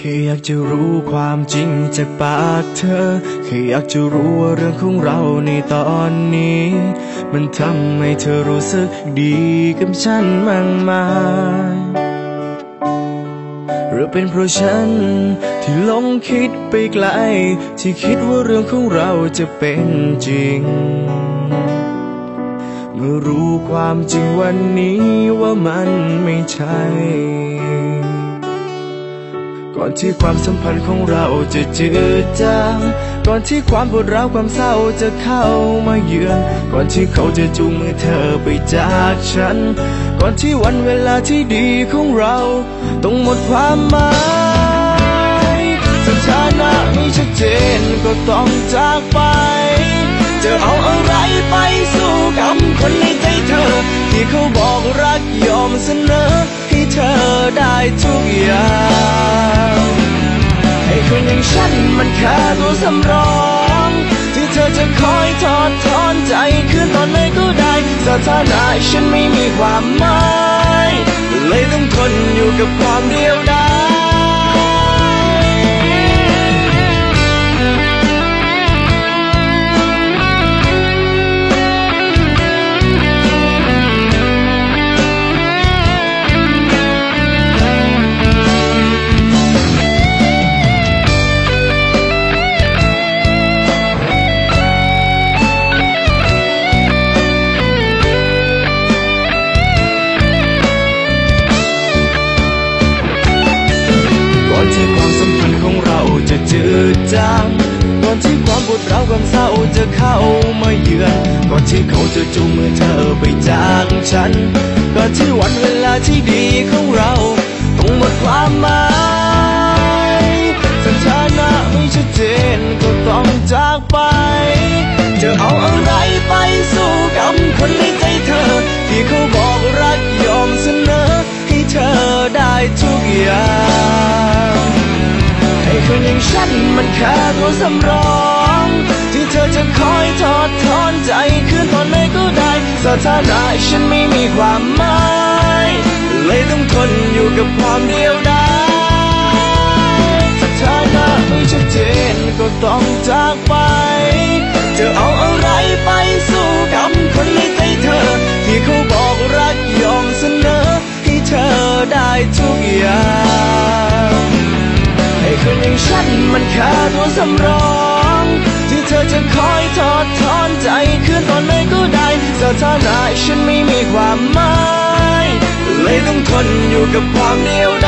เคยอยากจะรู้ความจริงจากปากเธอ แค่อยากจะรู้ว่าเรื่องของเราในตอนนี้ มันทำให้เธอรู้สึกดีกับฉันมั่งไหมหรือเป็นเพราะฉันที่ลงคิดไปไกล ที่คิดว่าเรื่องของเราจะเป็นจริง เมื่อรู้ความจริงวันนี้ว่ามันไม่ใช่ ก่อนที่ความสัมพันธ์ของเราจะจืดจางก่อนที่ความปวดร้าวความเศร้าจะเข้ามาเยือน ก่อนที่เขาจะจูงมือเธอไปจากฉัน ก่อนที่วันเวลาที่ดีของเราต้องหมดความหมายสถานะไม่ชัดเจนก็ต้องจากไป จะเอาอะไรไปสู้กับคนในใจเธอ ที่เขาบอกรักยอมเสนอให้เธอได้ทุกอย่าง อย่างฉันมันแค่ตัวสำรองที่เธอจะคอยทอดถอนใจคืนตอนไหนก็ได้สถานะฉันไม่มีความหมายเลยต้องทนอยู่กับความเดียวดาย จืดจางก่อนที่ความปวดร้าวความเศร้าจะเข้ามาเยือนก่อนที่เขาจะจูงมือเธอไปจากฉันก่อนที่วันเวลาที่ดีของเราต้องหมดความหมายสถานะไม่ชัดเจนก็ต้องจากไป จะเอาอะไรไปสู้กับคนในใจเธอ ที่เขาบอกรักยอมเสนอให้เธอได้ทุกอย่าง คนอย่างฉันมันแค่ตัวสำรองที่เธอจะคอยทอดถอนใจคืนตอนไหนก็ได้สถานะฉันไม่มีความหมายเลยต้องทนอยู่กับความเดียวดายสถานะไม่ชัดเจนก็ต้องจากไปจะเอาอะไรไปสู้กับคนในใจเธอ ที่เขาบอกรักยอมเสนอให้เธอได้ทุกอย่าง คนอย่างฉันมันแค่ตัวสำรอง ที่เธอจะคอยทอดถอนใจคืนตอนไหนก็ได้สถานะฉันไม่มีความหมายเลยต้องทนอยู่กับความเดียวด